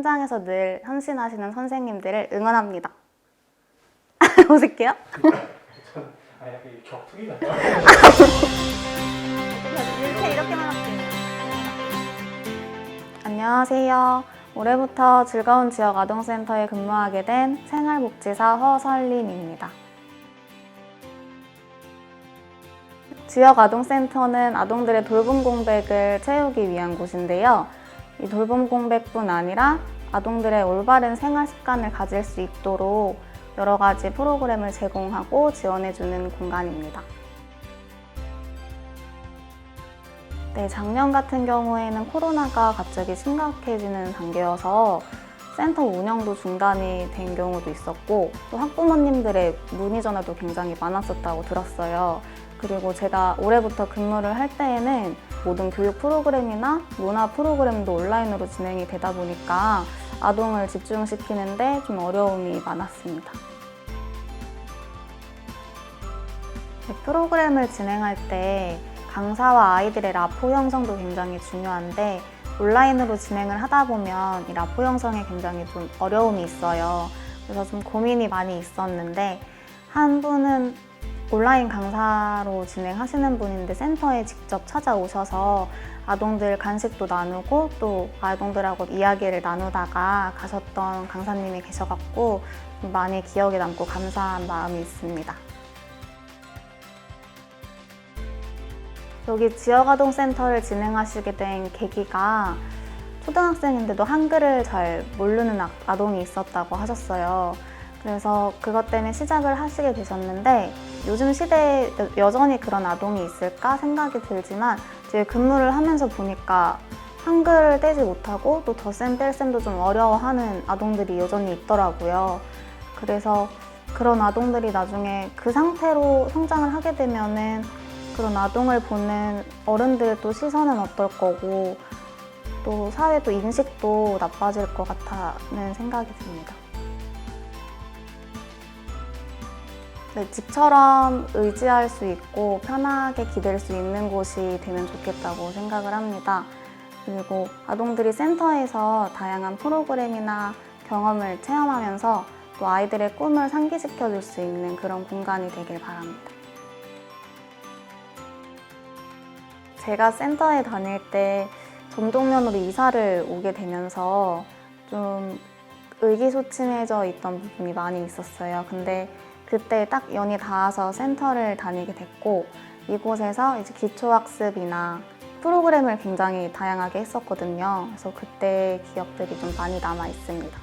현장에서 늘 헌신하시는 선생님들을 응원합니다. 어색해요? 아 약간 이 격투기 같아. 이렇게 이렇게만 할게요. 안녕하세요. 올해부터 즐거운 지역 아동센터에 근무하게 된 생활복지사 허설림입니다. 지역 아동센터는 아동들의 돌봄 공백을 채우기 위한 곳인데요. 이 돌봄 공백뿐 아니라 아동들의 올바른 생활 습관을 가질 수 있도록 여러 가지 프로그램을 제공하고 지원해주는 공간입니다. 네, 작년 같은 경우에는 코로나가 갑자기 심각해지는 단계여서 센터 운영도 중단이 된 경우도 있었고 또 학부모님들의 문의 전화도 굉장히 많았었다고 들었어요. 그리고 제가 올해부터 근무를 할 때에는 모든 교육 프로그램이나 문화 프로그램도 온라인으로 진행이 되다 보니까 아동을 집중시키는데 좀 어려움이 많았습니다. 네, 프로그램을 진행할 때 강사와 아이들의 라포 형성도 굉장히 중요한데 온라인으로 진행을 하다 보면 이 라포 형성에 굉장히 좀 어려움이 있어요. 그래서 좀 고민이 많이 있었는데 한 분은 온라인 강사로 진행하시는 분인데 센터에 직접 찾아오셔서 아동들 간식도 나누고 또 아동들하고 이야기를 나누다가 가셨던 강사님이 계셔갖고 좀 많이 기억에 남고 감사한 마음이 있습니다. 여기 지역아동센터를 진행하시게 된 계기가 초등학생인데도 한글을 잘 모르는 아- 아동이 있었다고 하셨어요. 그래서 그것 때문에 시작을 하시게 되셨는데 요즘 시대에 여- 여전히 그런 아동이 있을까 생각이 들지만 이제 근무를 하면서 보니까 한글을 떼지 못하고 또 덧셈 뺄셈도 좀 어려워하는 아동들이 여전히 있더라고요. 그래서 그런 아동들이 나중에 그 상태로 성장을 하게 되면은 그런 아동을 보는 어른들도 시선은 어떨 거고 또 사회도 인식도 나빠질 것 같다는 생각이 듭니다. 집처럼 의지할 수 있고 편하게 기댈 수 있는 곳이 되면 좋겠다고 생각을 합니다. 그리고 아동들이 센터에서 다양한 프로그램이나 경험을 체험하면서 또 아이들의 꿈을 상기시켜 줄 수 있는 그런 공간이 되길 바랍니다. 제가 센터에 다닐 때 전동면으로 이사를 오게 되면서 좀 의기소침해져 있던 부분이 많이 있었어요. 근데 그때 딱 연이 닿아서 센터를 다니게 됐고 이곳에서 이제 기초학습이나 프로그램을 굉장히 다양하게 했었거든요. 그래서 그때 기억들이 좀 많이 남아 있습니다.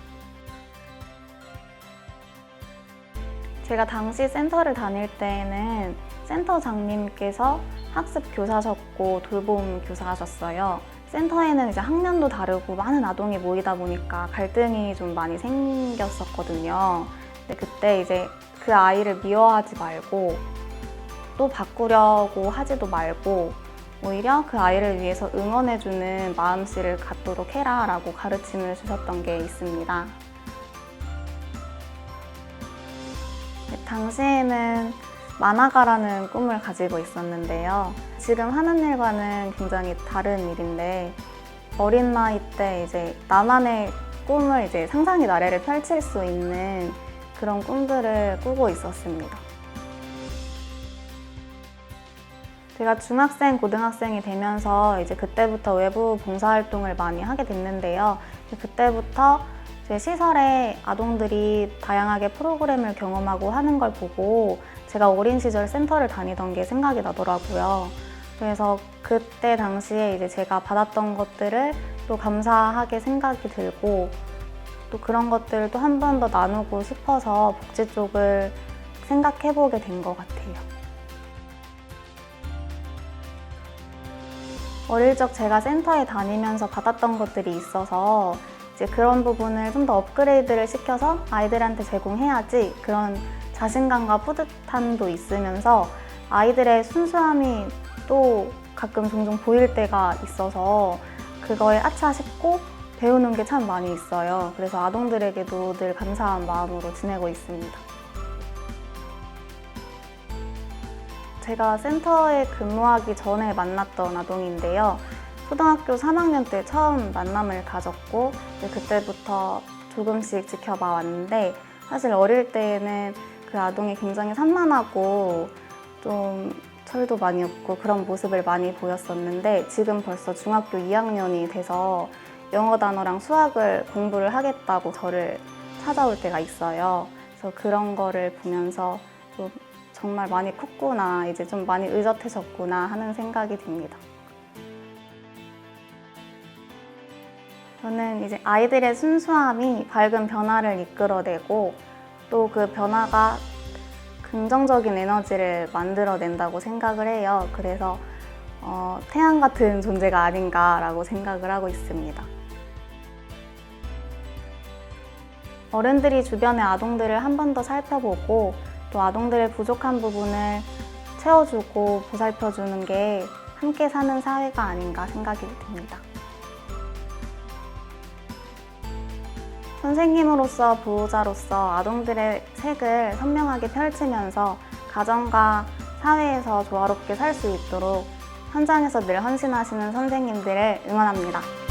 제가 당시 센터를 다닐 때에는 센터장님께서 학습 교사셨고 돌봄 교사하셨어요. 센터에는 이제 학년도 다르고 많은 아동이 모이다 보니까 갈등이 좀 많이 생겼었거든요. 근데 그때 이제 그 아이를 미워하지 말고 또 바꾸려고 하지도 말고 오히려 그 아이를 위해서 응원해주는 마음씨를 갖도록 해라 라고 가르침을 주셨던 게 있습니다. 네, 당시에는 만화가라는 꿈을 가지고 있었는데요. 지금 하는 일과는 굉장히 다른 일인데 어린 나이 때 이제 나만의 꿈을 이제 상상의 나래를 펼칠 수 있는 그런 꿈들을 꾸고 있었습니다. 제가 중학생, 고등학생이 되면서 이제 그때부터 외부 봉사활동을 많이 하게 됐는데요. 그때부터 제 시설에 아동들이 다양하게 프로그램을 경험하고 하는 걸 보고 제가 어린 시절 센터를 다니던 게 생각이 나더라고요. 그래서 그때 당시에 이제 제가 받았던 것들을 또 감사하게 생각이 들고 또 그런 것들을 또 한 번 더 나누고 싶어서 복지 쪽을 생각해 보게 된 것 같아요. 어릴 적 제가 센터에 다니면서 받았던 것들이 있어서 이제 그런 부분을 좀 더 업그레이드를 시켜서 아이들한테 제공해야지 그런 자신감과 뿌듯함도 있으면서 아이들의 순수함이 또 가끔 종종 보일 때가 있어서 그거에 아차 싶고 배우는 게 참 많이 있어요. 그래서 아동들에게도 늘 감사한 마음으로 지내고 있습니다. 제가 센터에 근무하기 전에 만났던 아동인데요. 초등학교 3학년 때 처음 만남을 가졌고 그때부터 조금씩 지켜봐 왔는데 사실 어릴 때에는 그 아동이 굉장히 산만하고 좀 철도 많이 없고 그런 모습을 많이 보였었는데 지금 벌써 중학교 2학년이 돼서 영어 단어랑 수학을 공부를 하겠다고 저를 찾아올 때가 있어요. 그래서 그런 거를 보면서 좀 정말 많이 컸구나, 이제 좀 많이 의젓해졌구나 하는 생각이 듭니다. 저는 이제 아이들의 순수함이 밝은 변화를 이끌어내고 또 그 변화가 긍정적인 에너지를 만들어낸다고 생각을 해요. 그래서 어, 태양 같은 존재가 아닌가라고 생각을 하고 있습니다. 어른들이 주변의 아동들을 한 번 더 살펴보고 또 아동들의 부족한 부분을 채워주고 보살펴주는 게 함께 사는 사회가 아닌가 생각이 듭니다. 선생님으로서 보호자로서 아동들의 색을 선명하게 펼치면서 가정과 사회에서 조화롭게 살 수 있도록 현장에서 늘 헌신하시는 선생님들을 응원합니다.